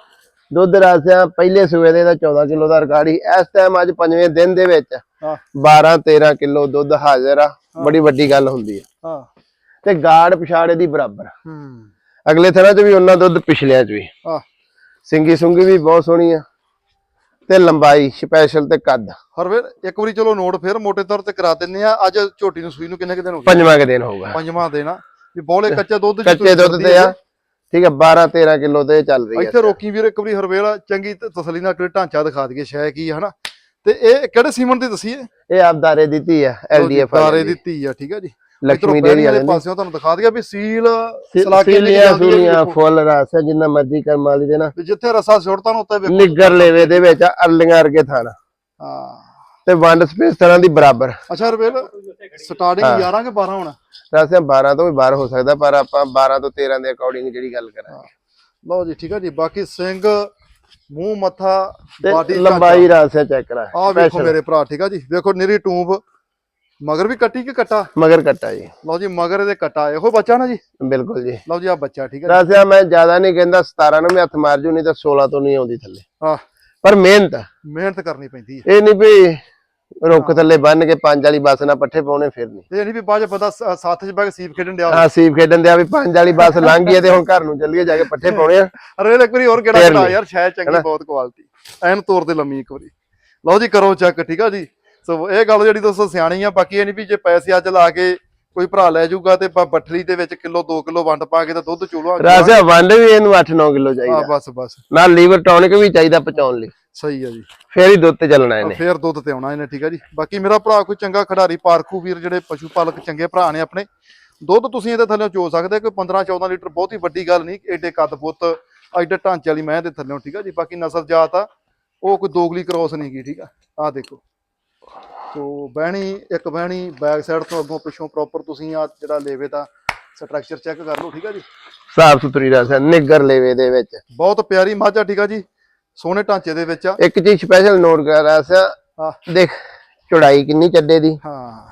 Speaker 2: ਦੁੱਧ ਰਾਸਿਆ ਪਹਿਲੇ ਸੂਏ ਦੇ ਦਾ 14 ਕਿਲੋ ਦਾ ਰਿਕਾਰਡ ਹੀ ਇਸ ਟਾਈਮ ਅੱਜ ਪੰਜਵੇਂ ਦਿਨ ਦੇ ਵਿੱਚ
Speaker 1: ਹਾਂ।
Speaker 2: 12 13 ਕਿਲੋ ਦੁੱਧ ਹਾਜ਼ਰ ਆ। ਬੜੀ ਵੱਡੀ ਗੱਲ ਹੁੰਦੀ ਆ।
Speaker 1: ਹਾਂ।
Speaker 2: ਤੇ ਗਾੜ ਪਛਾੜੇ ਦੀ ਬਰਾਬਰ।
Speaker 1: ਹੂੰ।
Speaker 2: ਅਗਲੇ ਥਰਾਂ 'ਚ ਵੀ ਉਹਨਾਂ ਦੁੱਧ ਪਿਛਲਿਆਂ 'ਚ ਵੀ।
Speaker 1: ਆ
Speaker 2: ਸਿੰਗੀ ਸੁੰਗੀ ਵੀ ਬਹੁਤ ਸੋਹਣੀ ਆ। ਤੇ ਲੰਬਾਈ ਸਪੈਸ਼ਲ ਤੇ ਕੱਦ।
Speaker 1: ਹਰਵੇਰ ਇੱਕ ਵਾਰੀ ਚਲੋ ਨੋਟ ਫੇਰ ਮੋਟੇ ਤੌਰ ਤੇ ਕਰਾ ਦਿੰਨੇ ਆ ਅੱਜ ਝੋਟੀ ਨੂੰ ਸੂਈ ਨੂੰ ਕਿੰਨੇ ਕੁ ਦਿਨ ਹੋ ਗਏ?
Speaker 2: ਪੰਜਵਾਂ ਕੁ ਦਿਨ ਹੋਊਗਾ
Speaker 1: ਪੰਜਵਾਂ ਦੇਣਾ ਵੀ ਬੋਲੇ ਕੱਚੇ ਦੁੱਧ
Speaker 2: ਕੱਚੇ ਦੁੱਧ ਤੇ ਆ।
Speaker 1: ਹੈ।
Speaker 2: ਠੀਕ ਆ 12 13 ਕਿਲੋ ਤੇ ਚੱਲ ਰਹੀ ਆ
Speaker 1: ਇੱਥੇ ਰੋਕੀ ਵੀਰ ਇੱਕ ਵਾਰੀ ਹਰਵੇਲ ਚੰਗੀ ਤਸੱਲੀ ਨਾਲ ਕੋਈ ਢਾਂਚਾ ਦਿਖਾ ਦਈਏ ਸ਼ੈ ਕੀ ਹੈ ਹਨਾ? ਤੇ ਇਹ ਕਿਹੜੇ ਸੀਮਨ ਦੀ ਦਸੀਏ
Speaker 2: ਇਹ ਆਪਦਾਰੇ ਦਿੱਤੀ ਆ ਐਲਡੀਐਫ
Speaker 1: ਤਾਰੇ ਦੀ ਧੀ ਆ ਠੀਕ ਆ ਜੀ।
Speaker 2: ਲక్ష్ਮੀ
Speaker 1: ਡੇਰੀ ਵਾਲੇ ਪਾਸਿਓਂ ਤੁਹਾਨੂੰ ਦਿਖਾ ਦਿਆ ਵੀ ਸੀਲ ਸਲਾਕੇ ਦੀ
Speaker 2: ਸੀਲੀਆਂ
Speaker 1: ਹੈ।
Speaker 2: ਫੁੱਲ ਰਸ ਜਿੰਨਾ ਮਰਜ਼ੀ ਕਰਮ ਵਾਲੀ ਦੇ ਨਾ।
Speaker 1: ਜਿੱਥੇ ਰਸਾ ਸੁੱਟਦਾ ਨਾ ਉੱਤੇ ਵੇਖੋ।
Speaker 2: ਨਿੱਗਰ ਲੇਵੇ ਦੇ ਵਿੱਚ ਅਰਲੀਆਂ ਵਰਗੇ ਥਾਣਾ।
Speaker 1: ਹਾਂ।
Speaker 2: ਤੇ ਵੰਡ ਸਪੇਸ ਤਰ੍ਹਾਂ ਦੀ ਬਰਾਬਰ।
Speaker 1: ਅੱਛਾ ਰਵੇਲ ਸਟਾਰਟਿੰਗ 11 ਕਿ 12 ਹੋਣਾ?
Speaker 2: ਰਾਸਿਆ 12 ਤੋਂ ਵੀ ਬਾਹਰ ਹੋ ਸਕਦਾ ਪਰ ਆਪਾਂ 12 ਤੋਂ 13 ਦੇ ਅਕੋਰਡਿੰਗ ਜਿਹੜੀ ਗੱਲ ਕਰਾਂਗੇ।
Speaker 1: ਲਓ ਜੀ ਠੀਕ ਆ ਜੀ ਬਾਕੀ ਸਿੰਘ ਮੂੰਹ ਮੱਥਾ ਬਾਡੀ
Speaker 2: ਲੰਬਾਈ ਰਾਸਿਆ ਚੈੱਕ ਕਰਾ
Speaker 1: ਆ ਵੇਖੋ ਮੇਰੇ ਭਰਾ ਠੀਕ ਆ ਜੀ ਵੇਖੋ ਨਿਰੀ ਟੂਬ। ਮਗਰ ਵੀ ਕੱਟੀ ਕਿ ਕੱਟਾ?
Speaker 2: ਮਗਰ ਕੱਟਾ ਜੀ।
Speaker 1: ਲਓ ਜੀ ਮਗਰ ਇਹਦੇ ਕੱਟਾ। ਇਹੋ ਬੱਚਾ ਨਾ ਜੀ?
Speaker 2: ਬਿਲਕੁਲ ਜੀ।
Speaker 1: ਲਓ ਜੀ ਆ ਬੱਚਾ ਠੀਕ ਹੈ ਜੀ।
Speaker 2: ਰਾਸਿਆ ਮੈਂ ਜ਼ਿਆਦਾ ਨਹੀਂ ਕਹਿੰਦਾ 17 ਨੂੰ ਮੈਂ ਹੱਥ ਮਾਰ ਜੂ ਨਹੀਂ ਤਾਂ 16 ਤੋਂ ਨਹੀਂ ਆਉਂਦੀ ਥੱਲੇ।
Speaker 1: ਹਾਂ
Speaker 2: ਪਰ ਮਿਹਨਤ।
Speaker 1: ਮਿਹਨਤ ਕਰਨੀ ਪੈਂਦੀ ਹੈ।
Speaker 2: ਇਹ ਨਹੀਂ ਵੀ ਰੁੱਖ ਥੱਲੇ ਬੰਨ ਕੇ ਪੰਜ ਵਾਲੀ ਬੱਸ ਨਾਲ ਪੱਠੇ ਪਾਉਣੇ ਫਿਰ ਨਹੀਂ।
Speaker 1: ਇਹ ਨਹੀਂ ਵੀ ਬਾਅਦ ਬੰਦਾ ਸਾਥ ਚ ਬਹਿ ਕੇ ਸੀਪ ਖੇਡਣ ਡਿਆ
Speaker 2: ਆ ਸੀਪ ਖੇਡਣ ਦਿਆ ਵੀ ਪੰਜ ਵਾਲੀ ਬੱਸ ਲੰਘ ਗਈ ਹੈ ਤੇ ਹੁਣ ਘਰ ਨੂੰ ਚੱਲੀਏ ਜਾ ਕੇ ਪੱਠੇ ਪਾਉਣੇ ਆ।
Speaker 1: ਅਰੇ ਇੱਕ ਵਾਰੀ ਹੋਰ ਕਿਹੜਾ। ਯਾਰ ਸ਼ਾਇਦ ਚੰਗੀ ਬਹੁਤ ਕੁਆਲਿਟੀ ਐਨ ਤੋਰ ਦੇ ਲੰਮੀ ਇੱਕ ਵਾਰੀ। ਲਓ ਜੀ ਕਰੋ ਚੈੱਕ ਠੀਕ ਆ ਜੀ? ਸੋ ਇਹ ਗੱਲ ਜਿਹੜੀ ਦੋਸਤੋ ਸਿਆਣੀ ਆ ਬਾਕੀ ਇਹ ਨਹੀਂ ਵੀ ਜੇ ਪੈਸੇ ਅੱਜ ਲਾ ਕੇ ਕੋਈ ਭਰਾ ਲੈ ਜਾਊਗਾ ਤੇ ਬੱਠਲੀ ਦੇ ਵਿੱਚ ਕਿਲੋ 2 ਕਿਲੋ ਵੰਡ ਪਾ ਕੇ ਤਾਂ ਦੁੱਧ ਚੋਲੋ
Speaker 2: ਰਾਸਿਆ ਵੰਡ ਵੀ ਇਹਨੂੰ 8-9 ਕਿਲੋ
Speaker 1: ਆ
Speaker 2: ਚਾਹੀਦਾ।
Speaker 1: ਬਸ ਬਸ।
Speaker 2: ਨਾਲ ਲੀਵਰ ਟੌਨਿਕ ਵੀ ਚਾਹੀਦਾ ਪਚਾਉਣ ਲਈ।
Speaker 1: ਸਹੀ ਆ ਜੀ।
Speaker 2: ਫੇਰ ਹੀ ਦੁੱਧ ਤੇ ਚੱਲਣਾ ਇਹਨੇ।
Speaker 1: ਫੇਰ ਦੁੱਧ ਤੇ ਆਉਣਾ ਇਹਨੇ ਠੀਕ ਆ ਜੀ। ਬਾਕੀ ਮੇਰਾ ਭਰਾ ਕੋਈ ਚੰਗਾ ਖਿਡਾਰੀ ਪਾਰਖੂ ਵੀਰ ਜਿਹੜੇ ਪਸ਼ੂ ਪਾਲਕ ਚੰਗੇ ਭਰਾ ਨੇ ਆਪਣੇ ਦੁੱਧ ਤੁਸੀਂ ਇਹਦੇ ਥੱਲੇ ਚੋ ਸਕਦੇ ਕੋਈ 15 14 ਲੀਟਰ ਬਹੁਤੀ ਵੱਡੀ ਗੱਲ ਨਹੀਂ ਏਡੇ ਕੱਦ ਪੁੱਤ ਐਡੇ ਢਾਂਚੇ ਵਾਲੀ ਮੈਂ ਦੇ ਥੱਲੇ ਠੀਕ ਆ ਜੀ। ਬਾਕੀ ਨਸਲ ਜਾਤ ਆ ਉਹ ਕੋਈ ਦੋਗਲੀ ਕ੍ਰੋਸ ਨਹੀਂ ਗਈ ਠੀਕ ਆ। ਆ ਦੇਖੋ। ਸੋ ਬਹਿਣੀ ਇੱਕ ਬਹਿਣੀ ਬੈਕ ਸਾਈਡ ਤੋਂ ਅੱਗੋਂ ਪਿੱਛੋਂ ਪ੍ਰੋਪਰ ਤੁਸੀਂ ਆ ਜਿਹੜਾ ਲੇਵੇ ਦਾ ਸਟਰਕਚਰ ਚੈੱਕ ਕਰ ਲਓ ਠੀਕ ਆ ਜੀ?
Speaker 2: ਸਾਫ਼ ਸੁਥਰੀ ਰਾਸਿਆ ਨਿੱਗਰ ਲੇਵੇ ਦੇ ਵਿੱਚ।
Speaker 1: ਬਹੁਤ ਪਿਆਰੀ ਮੱਝ ਠੀਕ ਆ ਜੀ? ਸੋਹਣੇ ਢਾਂਚੇ ਦੇ ਵਿੱਚ ਆ।
Speaker 2: ਇੱਕ ਚੀਜ਼ ਸਪੈਸ਼ਲ ਨੋਟ ਕਰ ਰਾਸਿਆ
Speaker 1: ਆ
Speaker 2: ਦੇਖ ਚੌੜਾਈ ਕਿੰਨੀ ਚੱਡੇ ਦੀ।
Speaker 1: ਹਾਂ।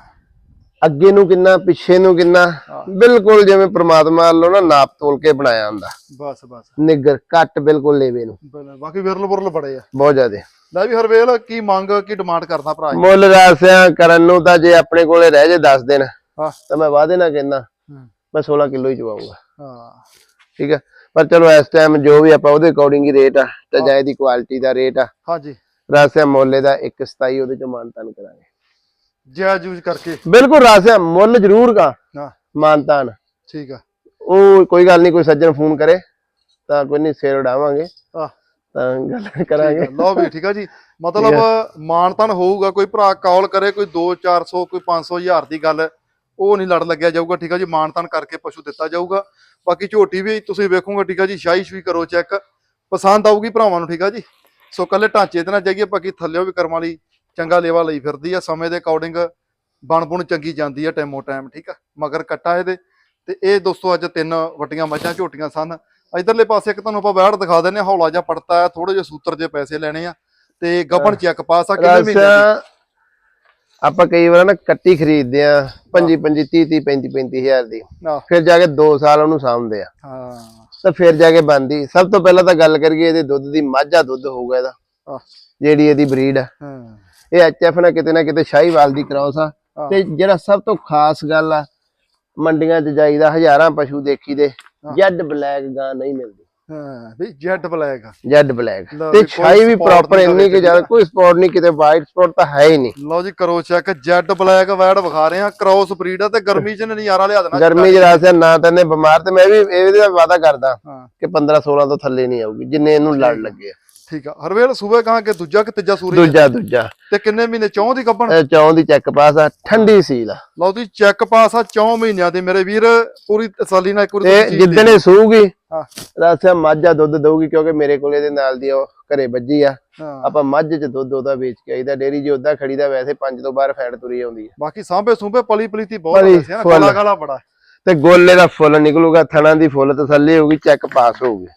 Speaker 2: ਅੱਗੇ ਨੂੰ ਕਿੰਨਾ ਪਿੱਛੇ ਨੂੰ ਕਿੰਨਾ
Speaker 1: ਹਾਂ।
Speaker 2: ਬਿਲਕੁਲ ਜਿਵੇਂ ਪ੍ਰਮਾਤਮਾ ਵੱਲੋਂ ਨਾ ਨਾਪ ਤੋਲ ਕੇ ਬਣਾਇਆ ਹੁੰਦਾ।
Speaker 1: ਬਸ ਬਸ।
Speaker 2: ਨਿੱਗਰ ਕੱਟ ਬਿਲਕੁਲ ਲੇਵੇ ਨੂੰ।
Speaker 1: ਬਾਕੀ ਵਿਰਲ ਬੁਰਲ ਬੜੇ ਆ।
Speaker 2: ਬਹੁਤ ਜ਼ਿਆਦੇ।
Speaker 1: ਲੈ ਵੀ ਹਰਵੇਲ ਕੀ ਮੰਗ ਕੀ ਡਿਮਾਂਡ ਕਰਦਾ ਭਰਾ ਜੀ?
Speaker 2: ਮੁੱਲ ਰਾਸਿਆ ਕਰਨ ਨੂੰ ਤਾਂ ਜੇ ਆਪਣੇ ਕੋਲੇ ਰਹਿ ਜੇ 10 ਦਿਨ
Speaker 1: ਹਾਂ।
Speaker 2: ਤਾਂ ਮੈਂ ਵਾਅਦੇ ਨਾਲ ਕਹਿੰਦਾ। ਮੈਂ 16 ਕਿਲੋ ਹੀ ਚਵਾਉਂਗਾ।
Speaker 1: ਹਾਂ।
Speaker 2: ਠੀਕ ਹੈ? ਪਰ ਚਲੋ ਇਸ ਟਾਈਮ ਜੋ ਵੀ ਆਪਾਂ ਉਹਦੇ ਅਕੋਰਡਿੰਗ ਹੀ ਰੇਟ ਆ ਤੇ ਜਾਇ ਦੀ ਕੁਆਲਿਟੀ ਦਾ ਰੇਟ ਆ।
Speaker 1: ਹਾਂਜੀ।
Speaker 2: ਰਾਸਿਆ ਮੁੱਲੇ ਦਾ 127 ਉਹਦੇ ਚ ਮਾਨਤਾਨ ਕਰਾਂਗੇ।
Speaker 1: ਜਾਇਜ਼ ਯੂਜ਼ ਕਰਕੇ।
Speaker 2: ਬਿਲਕੁਲ ਰਾਸਿਆ ਮੁੱਲ ਜ਼ਰੂਰ ਕਾ
Speaker 1: ਹਾਂ।
Speaker 2: ਮਾਨਤਾਨ।
Speaker 1: ਠੀਕ ਆ।
Speaker 2: ਉਹ ਕੋਈ ਗੱਲ ਨਹੀਂ ਕੋਈ ਸੱਜਣ ਫੋਨ ਕਰੇ ਤਾਂ ਕੋਈ ਨਹੀਂ ਸਿਰ ਉਡਾਵਾਂਗੇ।
Speaker 1: ਆ
Speaker 2: ਤਾਂ ਗੱਲ ਕਰਾਂਗੇ।
Speaker 1: ਲਓ ਵੀ ਠੀਕ ਆ ਜੀ। ਮਤਲਬ ਮਾਨਤਨ ਹੋਊਗਾ ਕੋਈ ਭਰਾ ਕਾਲ ਕਰੇ ਕੋਈ 2 400 ਕੋਈ 500 ਹਜ਼ਾਰ ਦੀ ਗੱਲ ਉਹ ਨਹੀਂ ਲੜ ਲੱਗਿਆ ਜਾਊਗਾ ਠੀਕ ਆ ਜੀ। ਮਾਨਤਨ ਕਰਕੇ ਪਸ਼ੂ ਦਿੱਤਾ ਜਾਊਗਾ। ਬਾਕੀ ਝੋਟੀ ਵੀ ਤੁਸੀਂ ਵੇਖੋਗੇ ਠੀਕ ਆ ਜੀ ਸ਼ਾਹੀ ਵੀ ਕਰੋ ਚੈੱਕ। ਪਸੰਦ ਆਊਗੀ ਭਰਾਵਾਂ ਨੂੰ ਠੀਕ ਆ ਜੀ। ਸੋ ਕੱਲੇ ਢਾਂਚੇ ਤੇ ਨਾ ਜਾਈਏ ਬਾਕੀ ਥੱਲੇੋਂ ਵੀ ਕਰਮਾਂ ਲਈ ਚੰਗਾ ਲੇਵਾ ਲਈ ਫਿਰਦੀ ਆ। ਸਮੇਂ ਦੇ ਅਕੋਰਡਿੰਗ ਬਣ ਬੁਣ ਚੰਗੀ ਜਾਂਦੀ ਆ ਟਾਈਮੋ ਟਾਈਮ ਠੀਕ ਆ। ਮਗਰ ਕੱਟਾ ਇਹਦੇ। ਤੇ ਇਹ ਦੋਸਤੋ ਅੱਜ ਤਿੰਨ ਵੱਡੀਆਂ ਮੱਝਾਂ ਝੋਟੀਆਂ ਸਨ। ਇਧਰਲੇ ਪਾਸੇ ਇੱਕ ਤੁਹਾਨੂੰ ਆਪਾਂ ਵੈੜ ਦਿਖਾ ਦਿੰਨੇ ਹੌਲਾ ਜਿਹਾ ਪੜਤਾ ਹੈ ਥੋੜੇ ਜਿਹੇ ਸੂਤਰ ਜੇ ਪੈਸੇ ਲੈਣੇ ਆ। ਤੇ ਗੱਬਣ ਚੈੱਕ ਪਾਸ ਆ ਕਿੰਨੇ ਮਹੀਨੇ ਦੀ?
Speaker 2: ਰਾਸਿਆ ਆਪਾਂ ਕਈ ਵਾਰ ਨਾ ਕੱਟੀ ਖਰੀਦਦੇ ਆ 25 25 30 30 35 35 ਹਜ਼ਾਰ ਦੀ। ਫਿਰ ਜਾ ਕੇ 2 ਸਾਲ ਉਹਨੂੰ ਸਾਂਭਦੇ ਆ।
Speaker 1: ਹਾਂ।
Speaker 2: ਤਾਂ ਫਿਰ ਜਾ ਕੇ ਬੰਦੀ ਸਭ ਤੋਂ ਪਹਿਲਾਂ ਤਾਂ ਗੱਲ ਕਰੀਏ ਇਹਦੇ ਦੁੱਧ ਦੀ ਮਾਝਾ ਦੁੱਧ ਹੋਊਗਾ ਇਹਦਾ। ਜਿਹੜੀ ਇਹਦੀ ਬਰੀਡ ਆ।
Speaker 1: ਹਾਂ।
Speaker 2: ਇਹ ਐਚਐਫ ਨਾਲ ਕਿਤੇ ਨਾ ਕਿਤੇ ਸ਼ਾਹੀਵਾਲ ਦੀ ਕ੍ਰਾਸ ਆ। ਤੇ ਜਿਹੜਾ ਸਭ ਤੋਂ ਖਾਸ ਗੱਲ ਆ ਮੰਡੀਆਂ 'ਚ ਜਾਈਦਾ ਹਜ਼ਾਰਾਂ ਪਸ਼ੂ ਦੇਖੀ ਦੇ। ਜੈਡ ਬਲੈਕ ਗਾਂ ਨਹੀਂ ਮਿਲਦੀ।
Speaker 1: ਹਾਂ ਵੀ ਜੈਟ ਬਲੈਕ
Speaker 2: ਜੈਡ ਬਲੈਕ। ਤੇ ਛਾਈ ਵੀ ਪ੍ਰੋਪਰ ਇੰਨੀ ਕਿ ਜ਼ਿਆਦਾ ਕੋਈ ਸਪੌਟ ਨਹੀਂ ਕਿਤੇ ਵਾਈਟ ਸਪੌਟ ਤਾਂ ਹੈ ਹੀ ਨਹੀਂ।
Speaker 1: ਲਓ ਜੀ ਕਰੋ ਚੈੱਕ ਜੈਟ ਬਲੈਕ ਵੈੜ ਵਿਖਾ ਰਹੇ ਆ ਕ੍ਰੋਸ ਬਰੀਡ ਆ ਤੇ ਗਰਮੀ ਚ ਨਜ਼ਾਰਾ ਲਿਆ ਦੇਣਾ।
Speaker 2: ਗਰਮੀ 'ਚ ਰਾਸਿਆ ਨਾ ਤਾਂ ਇਹਨੇ ਬਿਮਾਰ ਤੇ ਮੈਂ ਵੀ ਇਹਦੇ ਵਾਅਦਾ ਕਰਦਾ ਕਿ 15 16 ਤੋਂ ਥੱਲੇ ਨਹੀਂ ਆਊਗੀ ਜਿੰਨੇ ਇਹਨੂੰ ਲੜ ਲੱਗੇ ਆ।
Speaker 1: ਠੀਕ ਆ। ਹਰਵੇਲ ਸੂਬੇ ਕਹਾਂ ਕਿ ਦੂਜਾ ਕਿ ਤੀਜਾ ਸੂਰੀ
Speaker 2: ਦੂਜਾ ਦੂਜਾ।
Speaker 1: ਤੇ ਕਿੰਨੇ ਮਹੀਨੇ ਚੌਂ ਦੀ
Speaker 2: ਇਹ ਚੌਂ ਦੀ ਚੈੱਕ ਪਾਸ ਆ ਠੰਡੀ ਸੀਲ ਆ।
Speaker 1: ਲਓ ਜੀ ਚੈੱਕ ਪਾਸ ਆ ਚੌਂ ਮਹੀਨਿਆਂ ਦੇ। ਮੇਰੇ ਵੀਰ ਪੂਰੀ ਤਸੱਲੀ ਨਾਲ ਇੱਕ ਵਾਰੀ
Speaker 2: ਤੇ ਜਿੱਦਣ ਇਹ ਸੂਗੀ
Speaker 1: ਹਾਂ।
Speaker 2: ਰਾਸਿਆ ਮਾਝਾ ਦੁੱਧ ਦਊਗੀ ਕਿਉਂਕਿ ਮੇਰੇ ਕੋਲ ਇਹਦੇ ਨਾਲ ਦੀ ਉਹ ਘਰੇ ਵੱਜੀ ਆ। ਆਪਾਂ ਮੱਝ 'ਚ ਦੁੱਧ ਉਹਦਾ ਵੇਚ ਕੇ ਆਈਦਾ ਡੇਰੀ 'ਚ ਉਹਦਾ ਖੜੀਦਾ ਵੈਸੇ 5 ਤੋਂ ਬਾਹਰ ਫੈਟ ਤੁਰੀ ਆਉਂਦੀ ਹੈ
Speaker 1: ਬਾਕੀ ਸਾਂਭੇ ਸੂੰਭੇ ਪਲੀ ਪਲੀਤੀ ਬਹੁਤ ਦੱਸਿਆ ਨਾ। ਕਾਲਾ ਕਾਲਾ ਬੜਾ।
Speaker 2: ਤੇ ਗੋਲੇ ਦਾ ਫੁੱਲ ਨਿਕਲੂਗਾ ਥਣਾ ਦੀ ਫੁੱਲ ਤਸੱਲੀ ਹੋਊਗੀ ਚੈੱਕ ਪਾਸ ਹੋਊਗੀ।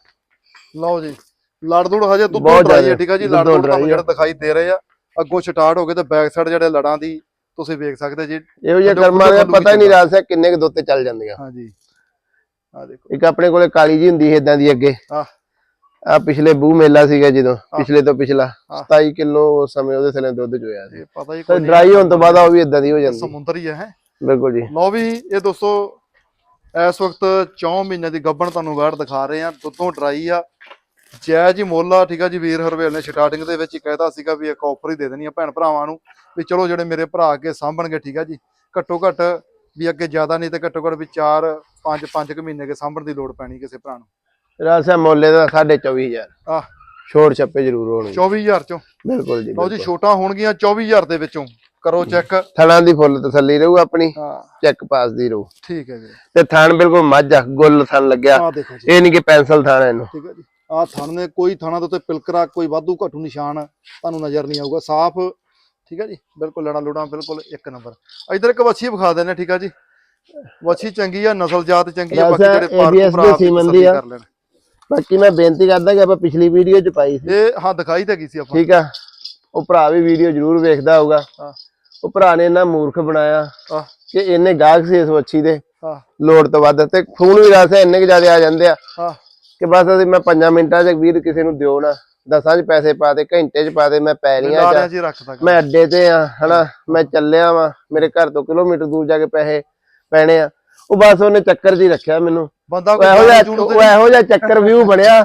Speaker 1: ਲਓ ਜੀ। ਲੜ ਦੂੜ ਹਜੇ ਦੁੱਧੋਂ ਡਰਾਈ ਹੈ ਠੀਕ ਆ ਜੀ?
Speaker 2: ਦੁੱਧੋਂ
Speaker 1: ਲੜ ਦੂੜ
Speaker 2: dry
Speaker 1: ਤੁਹਾਨੂੰ। ਜਿਹੜਾ ਦਿਖਾਈ ਦੇ ਰਹੇ ਆ। ਅੱਗੋਂ ਸਟਾਰਟ ਹੋ ਗਏ ਤੇ ਬੈਕ ਸਾਈਡ ਜਿਹੜੇ ਲੜਾਂ ਦੀ ਤੁਸੀਂ ਵੇਖ ਸਕਦੇ ਜੀ।
Speaker 2: ਇਹੋ ਜਿਹਾ ਕਰਮਾਂ ਦਾ ਪਤਾ ਹੀ ਨਹੀਂ ਰਾਸਿਆ ਕਿੰਨੇ ਕੁ ਦੁੱਧ ਤੇ ਚੱਲ ਜਾਂਦੀਆਂ।
Speaker 1: ਹਾਂਜੀ ਆ ਦੇਖੋ।
Speaker 2: ਇੱਕ ਆਪਣੇ ਕੋਲੇ ਕਾਲੀ ਜੀ ਹੁੰਦੀ ਸੀ ਇਦਾਂ ਦੀ ਅੱਗੇ।
Speaker 1: ਆ
Speaker 2: ਆ ਪਿਛਲੇ ਬੂ ਮੇਲਾ ਸੀਗਾ ਜਦੋਂ ਪਿਛਲੇ ਤੋਂ ਪਿਛਲਾ।
Speaker 1: ਹਾਂ।
Speaker 2: 27 ਕਿਲੋ ਉਸ ਸਮੇਂ ਉਹਦੇ ਥੱਲੇ ਦੁੱਧ ਚੋਇਆ ਸੀ।
Speaker 1: ਪਤਾ ਹੀ ਕੋਈ
Speaker 2: ਡਰਾਈ ਹੋਣ ਤੋਂ ਬਾਅਦ ਉਹ ਵੀ ਇਦਾਂ ਦੀ ਹੋ ਜਾਂਦੀ।
Speaker 1: ਸਮੁੰਦਰ ਹੀ ਹੈ ਹੈਂ।
Speaker 2: ਬਿਲਕੁਲ ਜੀ।
Speaker 1: ਲਓ ਵੀ ਇਹ ਦੋਸਤੋ ਇਸ ਵਕਤ 4 ਮਹੀਨੇ ਦੀ ਗੱਬਣ ਤੁਹਾਨੂੰ ਵੈੜ ਦਿਖਾ ਰਹੇ ਆ ਦੁੱਧੋਂ ਡਰਾਈ ਆ। ਜੈ ਜੀ ਮੋਲਾ ਠੀਕ ਆ ਜੀ ਵੀਰ ਹਰਵੇਲ ਨੇ ਸਟਾਰਟਿੰਗ ਦੇ ਵਿੱਚ ਹੀ ਕਹਿਤਾ ਸੀਗਾ ਵੀ ਇੱਕ ਆਫਰ ਹੀ ਦੇ ਦੇਣੀ ਆ ਭੈਣ ਭਰਾਵਾਂ ਨੂੰ ਵੀ ਚਲੋ ਜਿਹੜੇ ਮੇਰੇ ਭਰਾ ਅੱਗੇ ਸਾਂਭਣਗੇ ਠੀਕ ਆ ਜੀ। ਘੱਟੋ ਘੱਟ ਵੀ ਅੱਗੇ ਜ਼ਿਆਦਾ ਨਹੀਂ ਤੇ ਘੱਟੋ ਘੱਟ ਵੀ 4 5 5 ਕੁ ਮਹੀਨੇ ਕੇ ਸਾਂਭਣ ਦੀ ਲੋੜ ਪੈਣੀ ਕਿਸੇ ਭਰਾ ਨੂੰ।
Speaker 2: ਰਾਸਿਆ ਮੁੱਲੇ ਦਾ 24000
Speaker 1: ਆ
Speaker 2: ਛੋੜ ਛੱਪੇ ਜ਼ਰੂਰ ਹੋਣਗੇ
Speaker 1: 24000 ਚੋਂ?
Speaker 2: ਬਿਲਕੁਲ ਜੀ
Speaker 1: ਲਓ ਜੀ। ਛੋਟਾ ਹੋਣਗੀਆਂ 24000 ਦੇ ਵਿੱਚੋਂ। ਕਰੋ ਚੈੱਕ।
Speaker 2: ਥਣਾਂ ਦੀ ਫੁੱਲ ਤਸੱਲੀ ਰਹੂ ਆਪਣੀ
Speaker 1: ਹਾਂ।
Speaker 2: ਚੈੱਕ ਪਾਸ ਦੀ ਰਹੂ।
Speaker 1: ਠੀਕ ਹੈ ਜੀ।
Speaker 2: ਤੇ ਥਣ ਬਿਲਕੁਲ ਮੱਝ ਗੁੱਲ ਥਣ ਲੱਗਿਆ। ਇਹ ਨਹੀਂ ਕਿ ਪੈਨਸਲ ਥਣ ਹੈ ਇਹਨੂੰ।
Speaker 1: ਠੀਕ ਹੈ ਜੀ। ਆ ਥਣ ਨੇ ਕੋਈ ਥਾਣਾ ਦੇ ਉੱਤੇ ਪਿਲਕਰਾ ਕੋਈ ਵਾਧੂ ਘਟੂ ਨਿਸ਼ਾਨ ਤੁਹਾਨੂੰ ਨਜ਼ਰ ਨਹੀਂ ਆਊਗਾ। ਸਾਫ਼ ਠੀਕ ਹੈ ਜੀ? ਬਿਲਕੁਲ ਲੜਾ ਲੁੜਾ ਬਿਲਕੁਲ ਇੱਕ ਨੰਬਰ। ਇਧਰ ਇੱਕ ਵੱਛੀ ਵਿਖਾ ਦਿੰਦੇ ਠੀਕ ਹੈ ਜੀ? ਵੱਛੀ ਚੰਗੀ ਆ ਨਸਲ ਜਾਤ ਚੰਗੀ ਆ ਬਾਕੀ ਜਿਹੜੇ ਪਾਰਕ
Speaker 2: ਆ।
Speaker 1: ਕਰ ਲੈਣ।
Speaker 2: ਬਾਕੀ ਮੈਂ ਬੇਨਤੀ ਕਰਦਾ ਕਿ ਆਪਾਂ ਪਿਛਲੀ ਵੀਡੀਓ 'ਚ ਪਾਈ ਸੀ।
Speaker 1: ਇਹ ਹਾਂ ਦਿਖਾਈ ਤਾਂ ਗਈ ਸੀ ਆਪਾਂ।
Speaker 2: ਠੀਕ ਆ? ਉਹ ਭਰਾ ਵੀ ਵੀਡੀਓ ਜ਼ਰੂਰ ਵੇਖਦਾ ਹੋਊਗਾ।
Speaker 1: ਹਾਂ।
Speaker 2: ਉਹ ਭਰਾ ਨੇ ਇੰਨਾ ਮੂਰਖ ਬਣਾਇਆ ਕਿ ਇਹਨੇ ਗਾਹਕ ਸੀ ਇਸ ਵੱਛੀ ਦੇ। ਲੋੜ ਤੋਂ ਵੱਧ ਤੇ ਫੋਨ ਵੀ ਰਾਸੇ ਇੰਨੇ ਕਿ ਜ਼ਿਆਦਾ ਆ ਜਾਂਦੇ ਆ। ਕਿ ਬਸ ਅਸੀਂ ਮੈਂ 5 ਮਿੰਟਾਂ 'ਚ ਵੀਰ ਕਿਸੇ ਨੂੰ ਦਿਓ ਨਾ। ਦਸਾਂ 'ਚ ਪੈਸੇ ਪਾ ਦੇ ਘੰਟੇ 'ਚ ਪਾ ਦੇ ਮੈਂ ਪੈ ਲੀਆਂ
Speaker 1: ਲਾਰਿਆਂ 'ਚ।
Speaker 2: ਮੈਂ ਅੱਡੇ ਤੇ ਆ ਹਨਾ? ਮੈਂ ਚੱਲਿਆ ਵਾਂ। ਮੇਰੇ ਘਰ ਤੋਂ ਕਿਲੋਮੀਟਰ ਦੂਰ ਜਾ ਕੇ ਪੈਸੇ ਪੈਣੇ ਆ। ਉਹ ਬਸ ਉਹਨੇ ਚੱਕਰ ਹੀ ਰੱਖਿਆ ਮੈਨੂੰ।
Speaker 1: ਬੰਦਾ
Speaker 2: ਉਹ
Speaker 1: ਕੋਈ
Speaker 2: ਇਹੋ ਜਿਹਾ
Speaker 1: ਜਾਣੂ ਜੂਣੂ
Speaker 2: ਉਹ ਇਹੋ ਜਿਹਾ ਚੱਕਰ ਵਿਊ ਬਣਿਆ।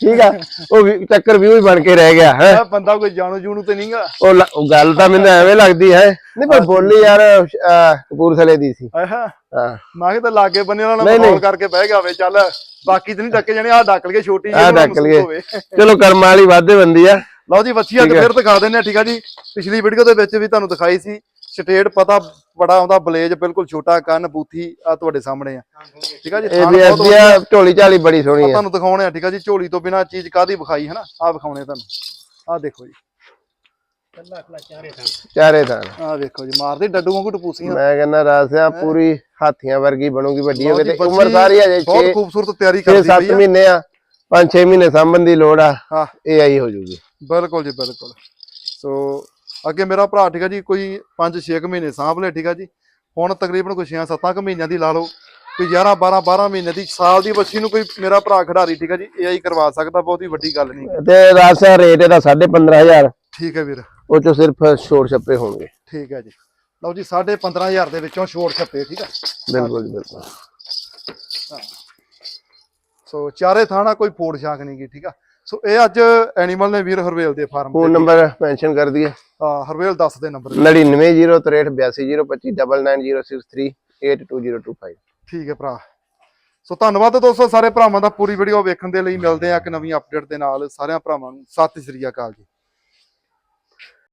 Speaker 2: ਠੀਕ ਆ? ਉਹ ਚੱਕਰ ਵਿਊ ਹੀ ਬਣ ਕੇ ਰਹਿ ਗਿਆ ਹੈ।
Speaker 1: ਬੰਦਾ ਕੋਈ ਜਾਣੂ ਜੂਣੂ ਤੇ ਨਹੀਂਗਾ।
Speaker 2: ਉਹ ਗੱਲ ਤਾਂ ਮੈਨੂੰ ਐਵੇਂ ਲੱਗਦੀ ਹੈ। ਨਹੀਂ ਪਰ ਬੋਲੀ ਯਾਰ ਕਪੂਰਥਲੇ ਦੀ ਸੀ।
Speaker 1: ਆਹਾ
Speaker 2: ਹਾਂ।
Speaker 1: ਮੈਂ ਕਿਹਾ ਤਾਂ ਲਾਗੇ ਬੰਨੇ। ਕਰਕੇ ਬਹਿ ਗਿਆ ਵੇ ਚੱਲ। ਬਾਕੀ ਤੇ ਨਹੀਂ ਡੱਕੇ ਜਾਣੇ ਆ ਡੱਕ ਲਈਏ ਛੋਟੀ ਜਿਹੀ
Speaker 2: ਡੱਕ ਲਈਏ। ਚਲੋ ਕਰਮ ਵਾਲੀ ਵਾਧੇ ਬੰਦੀ ਆ।
Speaker 1: ਲਓ ਜੀ ਵੱਛੀ ਅੱਜ ਫਿਰ ਦਿਖਾ ਦਿੰਦੇ ਆ ਠੀਕ ਆ ਜੀ। ਪਿਛਲੀ ਵੀਡੀਓ ਦੇ ਵਿੱਚ ਵੀ ਤੁਹਾਨੂੰ ਦਿਖਾਈ ਸੀ। ਸਟੇਟ ਪਤਾ ਬੜਾ ਆਉਂਦਾ ਬਲੇਜ ਬਿਲਕੁਲ ਛੋਟਾ ਕੰਨ ਬੂਥੀ ਆ ਤੁਹਾਡੇ ਸਾਹਮਣੇ ਆ। ਠੀਕ ਆ ਜੀ
Speaker 2: ਇਹ ਵੀ ਐਸੀ ਆ ਝੋਲੀ ਝਾਲੀ ਬੜੀ
Speaker 1: ਆ
Speaker 2: ਸੋਹਣੀ ਆ।
Speaker 1: ਤੁਹਾਨੂੰ ਦਿਖਾਉਣੇ ਆ ਠੀਕ ਆ ਜੀ ਝੋਲੀ ਤੋਂ ਬਿਨਾ ਚੀਜ਼ ਕਾਦੀ ਵਿਖਾਈ ਹੈ ਨਾ ਆ ਵਿਖਾਉਣੇ ਤੁਹਾਨੂੰ। ਆ ਦੇਖੋ ਜੀ।
Speaker 2: ਚਾਰੇ ਤਾਂ
Speaker 1: ਆ ਵੇਖੋ ਜੀ ਮਾਰਦੇ ਡੱਡੂ ਵਾਂਗੂ ਟਪੂਸੀਆਂ
Speaker 2: ਮੈਂ ਕਹਿੰਦਾ ਰਾਸਿਆ ਪੂਰੀ ਹਾਥੀਆਂ ਵਰਗੀ ਬਣੂਗੀ ਵੱਡੀ ਹੋ ਕੇ
Speaker 1: ਜੀ,
Speaker 2: ਤੇ ਉਮਰ
Speaker 1: ਬਹੁਤ
Speaker 2: 6
Speaker 1: ਖੂਬਸੂਰਤ ਤਿਆਰੀ
Speaker 2: 6
Speaker 1: ਕਰਦੀ
Speaker 2: 7
Speaker 1: ਪਈ ਆ।
Speaker 2: ਮਹੀਨੇ ਆ 5 6 ਮਹੀਨੇ ਸਾਂਭਣ ਦੀ ਲੋੜ ਆ
Speaker 1: ਹਾਂ।
Speaker 2: ਇਹ ਆਈ ਹੋ ਜੂਗੀ।
Speaker 1: ਬਿਲਕੁਲ ਜੀ ਬਿਲਕੁਲ। ਸੋ ਅੱਗੇ ਮੇਰਾ ਭਰਾ ਠੀਕ ਆ ਜੀ ਕੋਈ 5-6 ਮਹੀਨੇ ਸਾਂਭ ਲਿਆ ਠੀਕ ਆ ਜੀ। ਹੁਣ ਤਕਰੀਬਨ ਕੋਈ 6-7 ਕੁ ਮਹੀਨਿਆਂ ਦੀ ਲਾ ਲਓ। ਕੋਈ 11 12 12 ਮਹੀਨੇ ਦੀ ਸਾਲ ਦੀ ਬੱਚੀ ਨੂੰ ਕੋਈ ਮੇਰਾ ਭਰਾ ਖਿਡਾਰੀ ਠੀਕ ਆ ਜੀ ਏਆਈ ਕਰਵਾ ਸਕਦਾ ਬਹੁਤੀ ਵੱਡੀ ਗੱਲ ਨਹੀਂ।
Speaker 2: ਤੇ ਰਾਸਿਆ ਰੇਟ ਇਹਦਾ 15500
Speaker 1: ਠੀਕ ਹੈ ਵੀਰ।
Speaker 2: ਉਹ ਚੋਂ ਸਿਰਫ ਛੋੜ ਛੱਪੇ ਹੋਣਗੇ।
Speaker 1: ਠੀਕ ਹੈ ਜੀ। ਲਓ ਜੀ 15500 ਦੇ ਵਿੱਚੋਂ ਛੋੜ ਛੱਪੇ ਠੀਕ ਆ।
Speaker 2: ਬਿਲਕੁਲ ਜੀ, ਬਿਲਕੁਲ।
Speaker 1: ਸੋ ਚਾਰੇ ਥਾਣਾ ਕੋਈ ਫੋੜ ਛਾਕ ਨਹੀਂ ਗੀ ਠੀਕ ਆ। ਸੋ ਇਹ ਅੱਜ ਐਨੀਮਲ ਨੇ ਵੀਰ ਹਰਵੇਲ ਦੇ ਫਾਰਮ
Speaker 2: ਫੋਨ ਨੰਬਰ ਮੈਂਸ਼ਨ ਕਰ ਦਈਏ।
Speaker 1: ਹਾਂ ਹਰਵੇਲ ਦੱਸ ਦੇ ਨੰਬਰ
Speaker 2: 9903829063
Speaker 1: ਠੀਕ ਹੈ ਭਰਾ। ਸੋ ਧੰਨਵਾਦ ਦੋਸਤੋ ਸਾਰੇ ਭਰਾਵਾਂ ਦਾ ਪੂਰੀ ਵੀਡੀਓ ਵੇਖਣ ਦੇ ਲਈ। ਮਿਲਦੇ ਆ ਇੱਕ ਨਵੀਂ ਅਪਡੇਟ ਦੇ ਨਾਲ। ਸਾਰਿਆਂ ਭਰਾਵਾਂ ਨੂੰ ਸਤਿ ਸ੍ਰੀ ਅਕਾਲ ਜੀ।